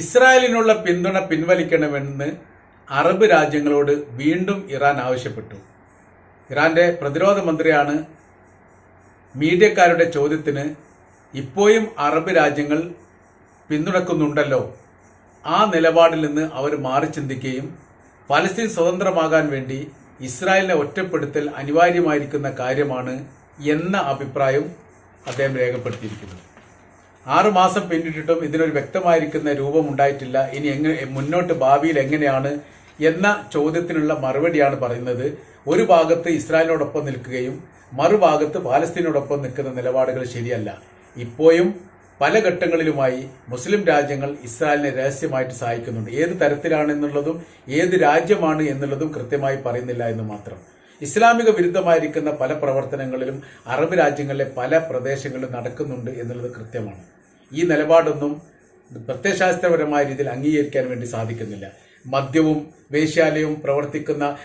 ഇസ്രായേലിനുള്ള പിന്തുണ പിൻവലിക്കണമെന്ന് അറബ് രാജ്യങ്ങളോട് വീണ്ടും ഇറാൻ ആവശ്യപ്പെട്ടു. ഇറാന്റെ പ്രതിരോധ മന്ത്രിയാണ് മീഡിയക്കാരുടെ ചോദ്യത്തിന് ഇപ്പോഴും അറബ് രാജ്യങ്ങൾ പിന്തുണക്കുന്നുണ്ടല്ലോ. ആ നിലപാടിൽ നിന്ന് അവർ മാറി ചിന്തിക്കുകയും പലസ്തീൻ സ്വതന്ത്രമാകാൻ വേണ്ടി ഇസ്രായേലിനെ ഒറ്റപ്പെടുത്തൽ അനിവാര്യമായിരിക്കുന്ന കാര്യമാണ് എന്ന അഭിപ്രായം അദ്ദേഹം രേഖപ്പെടുത്തിയിരിക്കുന്നത്. ആറു മാസം പിന്നിട്ടിട്ടും ഇതിനൊരു വ്യക്തമായിരിക്കുന്ന രൂപം ഉണ്ടായിട്ടില്ല. ഇനി എങ്ങനെ മുന്നോട്ട് ഭാവിയിൽ എങ്ങനെയാണ് എന്ന ചോദ്യത്തിനുള്ള മറുപടിയാണ് പറയുന്നത്. ഒരു ഭാഗത്ത് ഇസ്രായേലിനോടൊപ്പം നിൽക്കുകയും മറുഭാഗത്ത് പാലസ്തീനോടൊപ്പം നിൽക്കുന്ന നിലപാടുകൾ ശരിയല്ല. ഇപ്പോഴും പല ഘട്ടങ്ങളിലുമായി മുസ്ലിം രാജ്യങ്ങൾ ഇസ്രായേലിനെ രഹസ്യമായിട്ട് സഹായിക്കുന്നുണ്ട്. ഏത് തരത്തിലാണെന്നുള്ളതും ഏത് രാജ്യമാണ് എന്നുള്ളതും കൃത്യമായി പറയുന്നില്ല എന്ന് മാത്രം. ഇസ്ലാമിക വിരുദ്ധമായിരിക്കുന്ന പല പ്രവർത്തനങ്ങളിലും അറബ് രാജ്യങ്ങളിലെ പല പ്രദേശങ്ങളിലും നടക്കുന്നുണ്ട് എന്നുള്ളത് കൃത്യമാണ്. ഈ നിലപാടൊന്നും പ്രത്യയശാസ്ത്രപരമായ രീതിയിൽ അംഗീകരിക്കാൻ വേണ്ടി സാധിക്കുന്നില്ല. മദ്യവും വേശ്യാലയവും പ്രവർത്തിക്കുന്ന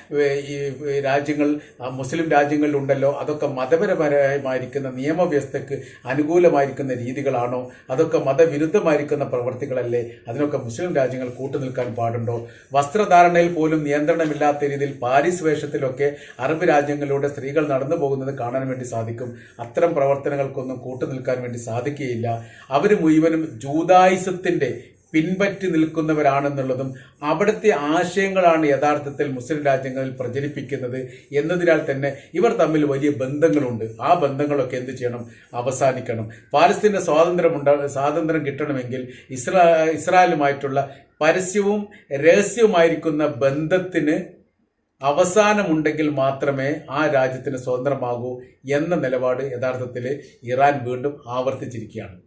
ഈ രാജ്യങ്ങൾ മുസ്ലിം രാജ്യങ്ങളിലുണ്ടല്ലോ അതൊക്കെ മതപരമായിരിക്കുന്ന നിയമവ്യവസ്ഥയ്ക്ക് അനുകൂലമായിരിക്കുന്ന രീതികളാണോ? അതൊക്കെ മതവിരുദ്ധമായിരിക്കുന്ന പ്രവർത്തികളല്ലേ? അതിനൊക്കെ മുസ്ലിം രാജ്യങ്ങൾ കൂട്ടുനിൽക്കാൻ പാടുണ്ടോ? വസ്ത്രധാരണയിൽ പോലും നിയന്ത്രണമില്ലാത്ത രീതിയിൽ പാരീസ് വേഷത്തിലൊക്കെ അറബ് രാജ്യങ്ങളിലൂടെ സ്ത്രീകൾ നടന്നു പോകുന്നത് കാണാൻ വേണ്ടി സാധിക്കും. അത്തരം പ്രവർത്തനങ്ങൾക്കൊന്നും കൂട്ടുനിൽക്കാൻ വേണ്ടി സാധിക്കുകയില്ല. അവർ മുഴുവനും ജൂതായുസത്തിന്റെ പിൻപറ്റി നിൽക്കുന്നവരാണെന്നുള്ളതും അവിടുത്തെ ആശയങ്ങളാണ് യഥാർത്ഥത്തിൽ മുസ്ലിം രാജ്യങ്ങളിൽ പ്രചരിപ്പിക്കുന്നത് എന്നതിനാൽ തന്നെ ഇവർ തമ്മിൽ വലിയ ബന്ധങ്ങളുണ്ട്. ആ ബന്ധങ്ങളൊക്കെ എന്ത് ചെയ്യണം? അവസാനിക്കണം. പാലസ്തീന്റെ സ്വാതന്ത്ര്യം ഉണ്ടാ സ്വാതന്ത്ര്യം കിട്ടണമെങ്കിൽ ഇസ്രാ ഇസ്രായേലുമായിട്ടുള്ള പരസ്യവും രഹസ്യവുമായിരിക്കുന്ന ബന്ധത്തിന് അവസാനമുണ്ടെങ്കിൽ മാത്രമേ ആ രാജ്യത്തിന് സ്വതന്ത്രമാകൂ എന്ന നിലപാട് യഥാർത്ഥത്തിൽ ഇറാൻ വീണ്ടും ആവർത്തിച്ചിരിക്കുകയാണ്.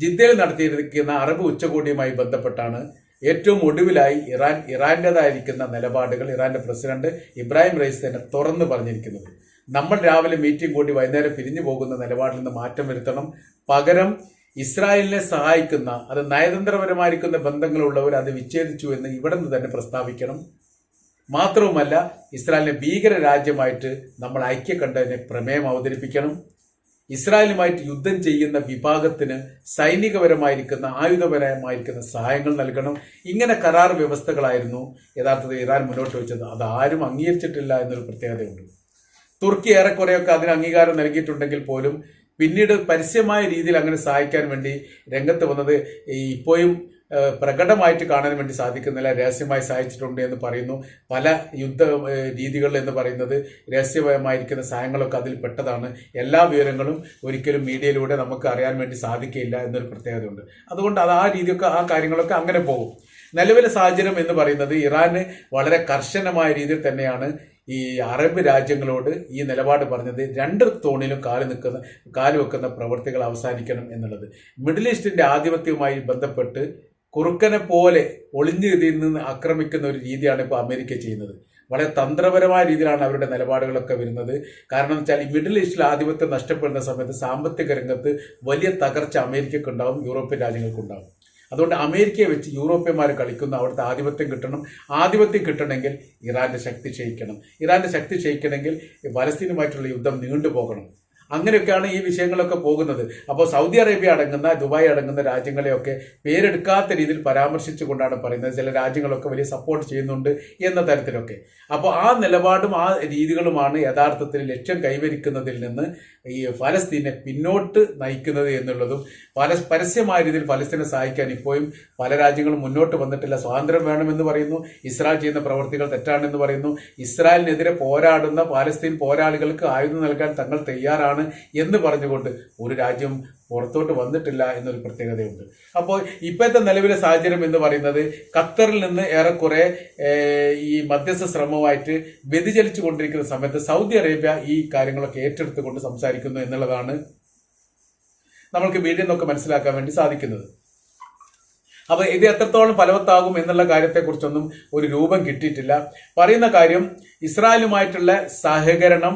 ജിദ്ദയിൽ നടത്തിയിരിക്കുന്ന അറബ് ഉച്ചകോടിയുമായി ബന്ധപ്പെട്ടാണ് ഏറ്റവും ഒടുവിലായി ഇറാൻ ഇറാന്റേതായിരിക്കുന്ന നിലപാടുകൾ ഇറാന്റെ പ്രസിഡന്റ് ഇബ്രാഹിം റൈസ് തന്നെ തുറന്നു പറഞ്ഞിരിക്കുന്നത്. നമ്മൾ രാവിലെ മീറ്റിംഗ് കൂടി വൈകുന്നേരം പിരിഞ്ഞു പോകുന്ന നിലപാടിൽ നിന്ന് മാറ്റം വരുത്തണം. പകരം ഇസ്രായേലിനെ സഹായിക്കുന്ന അത് നയതന്ത്രപരമായിരിക്കുന്ന ബന്ധങ്ങളുള്ളവർ അത് വിച്ഛേദിച്ചു എന്ന് ഇവിടെ നിന്ന് തന്നെ പ്രസ്താവിക്കണം. മാത്രവുമല്ല ഇസ്രായേലിനെ ഭീകര രാജ്യമായിട്ട് നമ്മൾ ഐക്യ കണ്ടതിനെ പ്രമേയം അവതരിപ്പിക്കണം. ഇസ്രായേലുമായിട്ട് യുദ്ധം ചെയ്യുന്ന വിഭാഗത്തിന് സൈനികപരമായിരിക്കുന്ന ആയുധപരമായിരിക്കുന്ന സഹായങ്ങൾ നൽകണം. ഇങ്ങനെ കരാർ വ്യവസ്ഥകളായിരുന്നു യഥാർത്ഥത്തിൽ ഇറാൻ മുന്നോട്ട് വെച്ചത്. അത് ആരും അംഗീകരിച്ചിട്ടില്ല എന്നൊരു പ്രത്യേകതയുണ്ട്. തുർക്കി ഏറെക്കുറെയൊക്കെ അതിന് അംഗീകാരം നൽകിയിട്ടുണ്ടെങ്കിൽ പോലും പിന്നീട് പരസ്യമായ രീതിയിൽ അങ്ങനെ സഹായിക്കാൻ വേണ്ടി രംഗത്ത് വന്നത് ഇപ്പോഴും പ്രകടമായിട്ട് കാണാൻ വേണ്ടി സാധിക്കുന്നില്ല. രഹസ്യമായി സഹായിച്ചിട്ടുണ്ട് എന്ന് പറയുന്നു. പല യുദ്ധ രീതികൾ എന്ന് പറയുന്നത് രഹസ്യപരമായിരിക്കുന്ന സഹായങ്ങളൊക്കെ അതിൽ പെട്ടതാണ്. എല്ലാ വിവരങ്ങളും ഒരിക്കലും മീഡിയയിലൂടെ നമുക്ക് അറിയാൻ വേണ്ടി സാധിക്കില്ല എന്നൊരു പ്രത്യേകതയുണ്ട്. അതുകൊണ്ട് അത് ആ രീതിയൊക്കെ ആ കാര്യങ്ങളൊക്കെ അങ്ങനെ പോകും. നിലവിലെ സാഹചര്യം എന്ന് പറയുന്നത് ഇറാന് വളരെ കർശനമായ രീതിയിൽ തന്നെയാണ് ഈ അറബ് രാജ്യങ്ങളോട് ഈ നിലപാട് പറഞ്ഞത്. രണ്ട് തോണിലും കാൽ നിൽക്കുന്ന കാൽ വെക്കുന്ന പ്രവൃത്തികൾ അവസാനിക്കണം എന്നുള്ളത്. മിഡിൽ ഈസ്റ്റിന്റെ ആധിപത്യവുമായി ബന്ധപ്പെട്ട് കുറുക്കനെ പോലെ ഒളിഞ്ഞു നിന്ന് ആക്രമിക്കുന്ന ഒരു രീതിയാണ് ഇപ്പോൾ അമേരിക്ക ചെയ്യുന്നത്. വളരെ തന്ത്രപരമായ രീതിയിലാണ് അവരുടെ നിലപാടുകളൊക്കെ വരുന്നത്. കാരണം വെച്ചാൽ ഈ മിഡിൽ ഈസ്റ്റിൽ ആധിപത്യം നഷ്ടപ്പെടുന്ന സമയത്ത് സാമ്പത്തിക രംഗത്ത് വലിയ തകർച്ച അമേരിക്കക്ക് ഉണ്ടാവും യൂറോപ്യൻ രാജ്യങ്ങൾക്കുണ്ടാവും അതുകൊണ്ട് അമേരിക്കയെ വെച്ച് യൂറോപ്യന്മാർ കളിക്കുന്ന അവിടുത്തെ ആധിപത്യം കിട്ടണം. ആധിപത്യം കിട്ടണമെങ്കിൽ ഇറാന്റെ ശക്തി ക്ഷയിക്കണം. ഇറാന്റെ ശക്തി ക്ഷയിക്കണമെങ്കിൽ പലസ്തീനുമായിട്ടുള്ള യുദ്ധം നീണ്ടുപോകണം. അങ്ങനെയൊക്കെയാണ് ഈ വിഷയങ്ങളൊക്കെ പോകുന്നത്. അപ്പോൾ സൗദി അറേബ്യ അടങ്ങുന്ന ദുബായ് അടങ്ങുന്ന രാജ്യങ്ങളെയൊക്കെ പേരെടുക്കാത്ത രീതിയിൽ പരാമർശിച്ചുകൊണ്ടാണ് പറയുന്നത്. ചില രാജ്യങ്ങളൊക്കെ വലിയ സപ്പോർട്ട് ചെയ്യുന്നുണ്ട് എന്ന തരത്തിലൊക്കെ. അപ്പോൾ ആ നിലപാടും ആ രീതികളുമാണ് യഥാർത്ഥത്തിൽ ലക്ഷ്യം കൈവരിക്കുന്നതിൽ നിന്ന് ഈ ഫലസ്തീനെ പിന്നോട്ട് നയിക്കുന്നത് എന്നുള്ളതും പല പരസ്യമായ രീതിയിൽ ഫലസ്തീനെ സഹായിക്കാൻ ഇപ്പോഴും പല രാജ്യങ്ങളും മുന്നോട്ട് വന്നിട്ടില്ല. സ്വാതന്ത്ര്യം വേണമെന്ന് പറയുന്നു. ഇസ്രായേൽ ചെയ്യുന്ന പ്രവർത്തികൾ തെറ്റാണെന്ന് പറയുന്നു. ഇസ്രായേലിനെതിരെ പോരാടുന്ന പാലസ്തീൻ പോരാളികൾക്ക് ആയുധം നൽകാൻ തങ്ങൾ തയ്യാറാണ് എന്ന് പറഞ്ഞുകൊണ്ട് ഒരു രാജ്യം പുറത്തോട്ട് വന്നിട്ടില്ല എന്നൊരു പ്രത്യേകതയുണ്ട്. അപ്പോൾ ഇപ്പോഴത്തെ നിലവിലെ സാഹചര്യം എന്ന് പറയുന്നത് ഖത്തറിൽ നിന്ന് ഏറെക്കുറെ ഈ മധ്യസ്ഥ ശ്രമമായിട്ട് വ്യതിചലിച്ചു കൊണ്ടിരിക്കുന്ന സമയത്ത് സൗദി അറേബ്യ ഈ കാര്യങ്ങളൊക്കെ ഏറ്റെടുത്തുകൊണ്ട് സംസാരിക്കുന്നു എന്നുള്ളതാണ് നമ്മൾക്ക് വീഡിയോ നിന്നൊക്കെ മനസ്സിലാക്കാൻ വേണ്ടി സാധിക്കുന്നത്. അപ്പോൾ ഇത് എത്രത്തോളം ഫലവത്താകും എന്നുള്ള കാര്യത്തെക്കുറിച്ചൊന്നും ഒരു രൂപം കിട്ടിയിട്ടില്ല. പറയുന്ന കാര്യം ഇസ്രായേലുമായിട്ടുള്ള സഹകരണം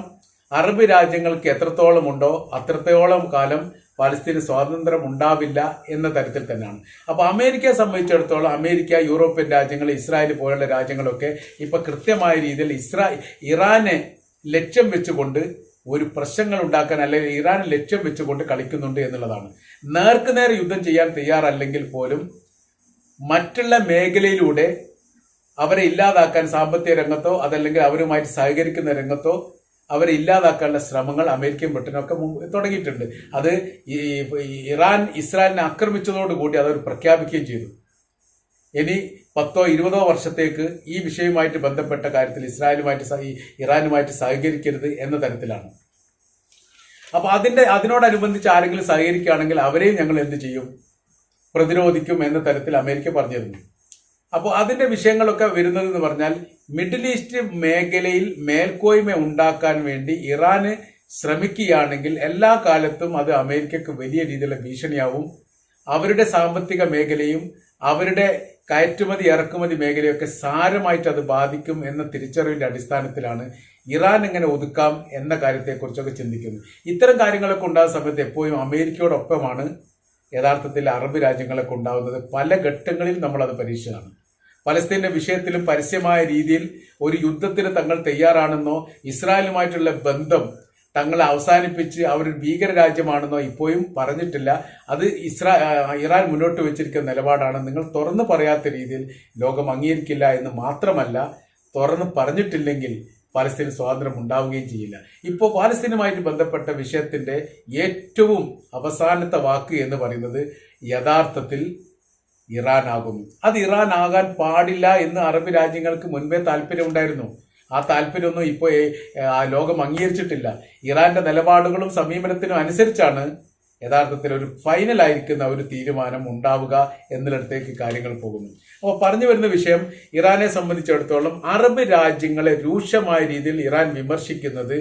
അറബ് രാജ്യങ്ങൾക്ക് എത്രത്തോളം ഉണ്ടോ അത്രത്തോളം കാലം പലസ്തീന് സ്വാതന്ത്ര്യം ഉണ്ടാവില്ല എന്ന തരത്തിൽ തന്നെയാണ്. അപ്പോൾ അമേരിക്കയെ സംബന്ധിച്ചിടത്തോളം അമേരിക്ക യൂറോപ്യൻ രാജ്യങ്ങൾ ഇസ്രായേൽ പോലുള്ള രാജ്യങ്ങളൊക്കെ ഇപ്പൊ കൃത്യമായ രീതിയിൽ ഇസ്രാ ഇറാനെ ലക്ഷ്യം വെച്ചുകൊണ്ട് ഒരു പ്രശ്നങ്ങൾ ഉണ്ടാക്കാൻ അല്ലെങ്കിൽ ഇറാൻ ലക്ഷ്യം വെച്ചുകൊണ്ട് കളിക്കുന്നുണ്ട് എന്നുള്ളതാണ്. നേർക്ക് നേർ യുദ്ധം ചെയ്യാൻ തയ്യാറല്ലെങ്കിൽ പോലും മറ്റുള്ള മേഖലയിലൂടെ അവരെ ഇല്ലാതാക്കാൻ സാമ്പത്തിക രംഗത്തോ അതല്ലെങ്കിൽ അവരുമായിട്ട് സഹകരിക്കുന്ന രംഗത്തോ അവരെ ഇല്ലാതാക്കാനുള്ള ശ്രമങ്ങൾ അമേരിക്കയും ബ്രിട്ടനും ഒക്കെ തുടങ്ങിയിട്ടുണ്ട്. അത് ഈ ഇറാൻ ഇസ്രായേലിനെ ആക്രമിച്ചതോടുകൂടി അതവർ പ്രഖ്യാപിക്കുകയും ചെയ്തു. ഇനി പത്തോ ഇരുപതോ വർഷത്തേക്ക് ഈ വിഷയവുമായിട്ട് ബന്ധപ്പെട്ട കാര്യത്തിൽ ഇസ്രായേലുമായിട്ട് ഇറാനുമായിട്ട് സഹകരിക്കരുത് എന്ന തരത്തിലാണ്. അപ്പൊ അതിന്റെ അതിനോടനുബന്ധിച്ച് ആരെങ്കിലും സഹകരിക്കുകയാണെങ്കിൽ അവരെയും ഞങ്ങൾ എന്ത് ചെയ്യും? പ്രതിരോധിക്കും എന്ന തരത്തിൽ അമേരിക്ക പറഞ്ഞിരുന്നു. അപ്പോൾ അതിന്റെ വിഷയങ്ങളൊക്കെ വരുന്നത് എന്ന് പറഞ്ഞാൽ മിഡിൽ ഈസ്റ്റ് മേഖലയിൽ മേൽക്കോയ്മ ഉണ്ടാക്കാൻ വേണ്ടി ഇറാന് ശ്രമിക്കുകയാണെങ്കിൽ എല്ലാ കാലത്തും അത് അമേരിക്കക്ക് വലിയ രീതിയിലുള്ള ഭീഷണിയാവും. അവരുടെ സാമ്പത്തിക മേഖലയും അവരുടെ കയറ്റുമതി ഇറക്കുമതി മേഖലയൊക്കെ സാരമായിട്ട് അത് ബാധിക്കും എന്ന തിരിച്ചറിവിന്റെ അടിസ്ഥാനത്തിലാണ് ഇറാൻ എങ്ങനെ ഒതുക്കാം എന്ന കാര്യത്തെക്കുറിച്ചൊക്കെ ചിന്തിക്കുന്നത് ഇത്തരം കാര്യങ്ങളൊക്കെ ഉണ്ടാകുന്ന സമയത്ത് എപ്പോഴും അമേരിക്കയോടൊപ്പമാണ് യഥാർത്ഥത്തിൽ അറബ് രാജ്യങ്ങളൊക്കെ ഉണ്ടാകുന്നത്. പല ഘട്ടങ്ങളിൽ നമ്മളത് അത് പരീക്ഷയാണ് പലസ്തീന്റെ വിഷയത്തിലും പരസ്യമായ രീതിയിൽ ഒരു യുദ്ധത്തിന് തങ്ങൾ തയ്യാറാണെന്നോ ഇസ്രായേലുമായിട്ടുള്ള ബന്ധം തങ്ങളെ അവസാനിപ്പിച്ച് അവർ ഭീകര രാജ്യമാണെന്നോ ഇപ്പോഴും പറഞ്ഞിട്ടില്ല. അത് ഇസ്രാ ഇറാൻ മുന്നോട്ട് വെച്ചിരിക്കുന്ന നിലപാടാണ്. നിങ്ങൾ തുറന്നു പറയാത്ത രീതിയിൽ ലോകം അംഗീകരിക്കില്ല എന്ന് മാത്രമല്ല തുറന്ന് പറഞ്ഞിട്ടില്ലെങ്കിൽ പാലസ്തീന് സ്വാതന്ത്ര്യം ഉണ്ടാവുകയും ചെയ്യില്ല. ഇപ്പോൾ പാലസ്തീനുമായിട്ട് ബന്ധപ്പെട്ട വിഷയത്തിന്റെ ഏറ്റവും അവസാനത്തെ വാക്ക് എന്ന് പറയുന്നത് യഥാർത്ഥത്തിൽ ഇറാൻ ആകും അത് ഇറാൻ ആകാൻ പാടില്ല എന്ന് അറബ് രാജ്യങ്ങൾക്ക് മുൻപേ താല്പര്യമുണ്ടായിരുന്നു. ആ താല്പര്യമൊന്നും ഇപ്പോൾ ആ ലോകം അംഗീകരിച്ചിട്ടില്ല. ഇറാന്റെ നിലപാടുകളും സമീപനത്തിനും അനുസരിച്ചാണ് യഥാർത്ഥത്തിൽ ഒരു ഫൈനൽ ആയിരിക്കുന്ന ഒരു തീരുമാനം ഉണ്ടാവുക എന്നിടത്തേക്ക് കാര്യങ്ങൾ പോകുന്നു. അപ്പോൾ പറഞ്ഞു വരുന്ന വിഷയം ഇറാനെ സംബന്ധിച്ചിടത്തോളം അറബ് രാജ്യങ്ങളെ രൂക്ഷമായ രീതിയിൽ ഇറാൻ വിമർശിക്കുന്നത്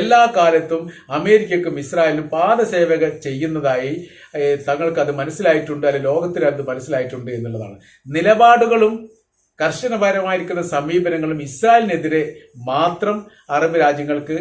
എല്ലാ കാലത്തും അമേരിക്കക്കും ഇസ്രായേലിനും പാദസേവക ചെയ്യുന്നതായി തങ്ങൾക്ക് അത് മനസ്സിലായിട്ടുണ്ട് അല്ലെങ്കിൽ ലോകത്തിന് അത് മനസ്സിലായിട്ടുണ്ട് എന്നുള്ളതാണ്. നിലപാടുകളും കർശനപരമായിരിക്കുന്ന സമീപനങ്ങളും ഇസ്രായേലിനെതിരെ മാത്രം അറബ് രാജ്യങ്ങൾക്ക്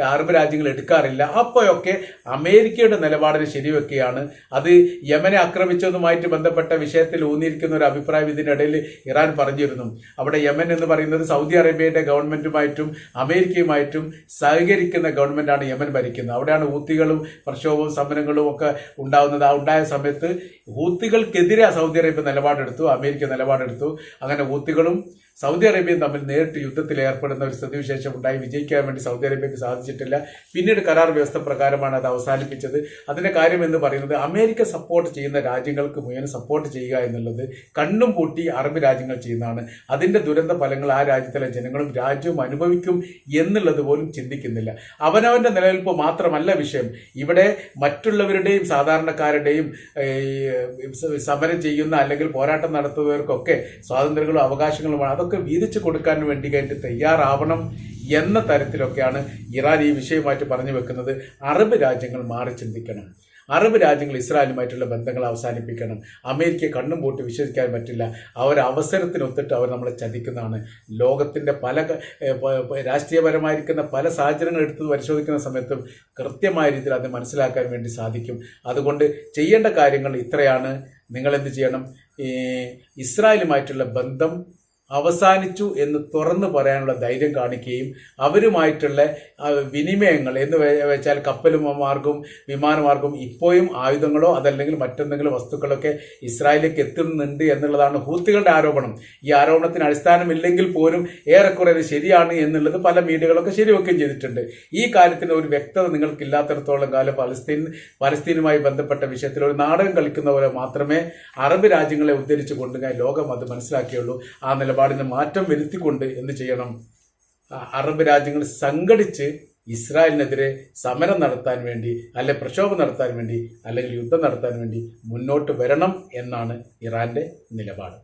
അറബ് രാജ്യങ്ങൾ എടുക്കാറില്ല. അപ്പോഴൊക്കെ അമേരിക്കയുടെ നിലപാടിനെ ശരിവെക്കുകയാണ്. അത് യമനെ ആക്രമിച്ചതുമായിട്ട് ബന്ധപ്പെട്ട വിഷയത്തിൽ ഊന്നിയിരിക്കുന്ന ഒരു അഭിപ്രായം ഇതിനിടയിൽ ഇറാൻ പറഞ്ഞിരുന്നു. അവിടെ യമൻ എന്ന് പറയുന്നത് സൗദി അറേബ്യയുടെ ഗവൺമെന്റുമായിട്ടും അമേരിക്കയുമായിട്ടും സഹകരിക്കുന്ന ഗവൺമെന്റാണ് യമൻ ഭരിക്കുന്നത്. അവിടെയാണ് ഊത്തികളും പ്രക്ഷോഭവും സമരങ്ങളും ഒക്കെ ഉണ്ടാകുന്നത്. ആ ഉണ്ടായ സമയത്ത് ഹൂത്തികൾക്കെതിരെ സൗദി അറേബ്യ നിലപാടെടുത്തു അമേരിക്ക നിലപാടെടുത്തു. അങ്ങനെ ഹൂത്തികളും സൗദി അറേബ്യയും തമ്മിൽ നേരിട്ട് യുദ്ധത്തിൽ ഏർപ്പെടുന്ന ഒരു സ്ഥിതിവിശേഷം ഉണ്ടായി വിജയിക്കാൻ വേണ്ടി സൗദി അറേബ്യക്ക് സാധിച്ചിട്ടില്ല. പിന്നീട് കരാർ വ്യവസ്ഥ പ്രകാരമാണ് അത് അവസാനിപ്പിച്ചത്. അതിന്റെ കാര്യം എന്ന് പറയുന്നത് അമേരിക്ക സപ്പോർട്ട് ചെയ്യുന്ന രാജ്യങ്ങൾക്ക് മുഴുവൻ സപ്പോർട്ട് ചെയ്യുക എന്നുള്ളത് കണ്ണും പൂട്ടി അറബ് രാജ്യങ്ങൾ ചെയ്യുന്നതാണ്. അതിന്റെ ദുരന്ത ഫലങ്ങൾ ആ രാജ്യത്തിലെ ജനങ്ങളും രാജ്യവും അനുഭവിക്കും എന്നുള്ളത് പോലും ചിന്തിക്കുന്നില്ല. അവനവന്റെ നിലനിൽപ്പ് മാത്രമല്ല വിഷയം. ഇവിടെ മറ്റുള്ളവരുടെയും സാധാരണക്കാരുടെയും സമരം ചെയ്യുന്ന അല്ലെങ്കിൽ പോരാട്ടം നടത്തുന്നവർക്കൊക്കെ സ്വാതന്ത്ര്യങ്ങളും അവകാശങ്ങളുമാണ്. അതൊക്കെ വീതിച്ചു കൊടുക്കാൻ വേണ്ടി കഴിഞ്ഞിട്ട് തയ്യാറാവണം എന്ന തരത്തിലൊക്കെയാണ് ഇറാൻ ഈ വിഷയമായിട്ട് പറഞ്ഞു വെക്കുന്നത്. അറബ് രാജ്യങ്ങൾ മാറി ചിന്തിക്കണം. അറബ് രാജ്യങ്ങൾ ഇസ്രായേലുമായിട്ടുള്ള ബന്ധങ്ങൾ അവസാനിപ്പിക്കണം. അമേരിക്കയെ കണ്ണും പൂട്ടി വിശ്വസിക്കാൻ പറ്റില്ല. അവർ അവസരത്തിനൊത്തിട്ട് അവർ നമ്മളെ ചതിക്കുന്നതാണ്. ലോകത്തിന്റെ പല രാഷ്ട്രീയപരമായിരിക്കുന്ന പല സാഹചര്യങ്ങൾ എടുത്ത് പരിശോധിക്കുന്ന സമയത്തും കൃത്യമായ രീതിയിൽ അത് മനസ്സിലാക്കാൻ വേണ്ടി സാധിക്കും. അതുകൊണ്ട് ചെയ്യേണ്ട കാര്യങ്ങൾ ഇത്രയാണ്. നിങ്ങളെന്ത് ചെയ്യണം? ഇസ്രായേലുമായിട്ടുള്ള ബന്ധം അവസാനിച്ചു എന്ന് തുറന്നു പറയാനുള്ള ധൈര്യം കാണിക്കുകയും അവരുമായിട്ടുള്ള വിനിമയങ്ങൾ എന്ന് വെച്ചാൽ കപ്പലുമാർഗം വിമാനമാർഗം ഇപ്പോഴും ആയുധങ്ങളോ അതല്ലെങ്കിൽ മറ്റെന്തെങ്കിലും വസ്തുക്കളൊക്കെ ഇസ്രായേലിലേക്ക് എത്തുന്നുണ്ട് എന്നുള്ളതാണ് ഹൂത്തികളുടെ ആരോപണം. ഈ ആരോപണത്തിന് അടിസ്ഥാനമില്ലെങ്കിൽ പോലും ഏറെക്കുറെ അത് ശരിയാണ് എന്നുള്ളത് പല മീഡിയകളൊക്കെ ശരിവെക്കുകയും ചെയ്തിട്ടുണ്ട്. ഈ കാര്യത്തിന് ഒരു വ്യക്തത നിങ്ങൾക്ക് ഇല്ലാത്തിടത്തോളം കാലം പലസ്തീൻ പലസ്തീനുമായി ബന്ധപ്പെട്ട വിഷയത്തിൽ ഒരു നാടകം കളിക്കുന്ന പോലെ മാത്രമേ അറബ് രാജ്യങ്ങളെ ഉദ്ധരിച്ചു കൊണ്ടുപോയി ലോകം അത് മനസ്സിലാക്കിയുള്ളൂ. ആ നിലപാടിന് മാറ്റം വരുത്തിക്കൊണ്ട് എന്ത് ചെയ്യണം? അറബ് രാജ്യങ്ങൾ സംഘടിച്ച് ഇസ്രായേലിനെതിരെ സമരം നടത്താൻ വേണ്ടി അല്ലെ പ്രക്ഷോഭം നടത്താൻ വേണ്ടി അല്ലെങ്കിൽ യുദ്ധം നടത്താൻ വേണ്ടി മുന്നോട്ട് വരണം എന്നാണ് ഇറാന്റെ നിലപാട്.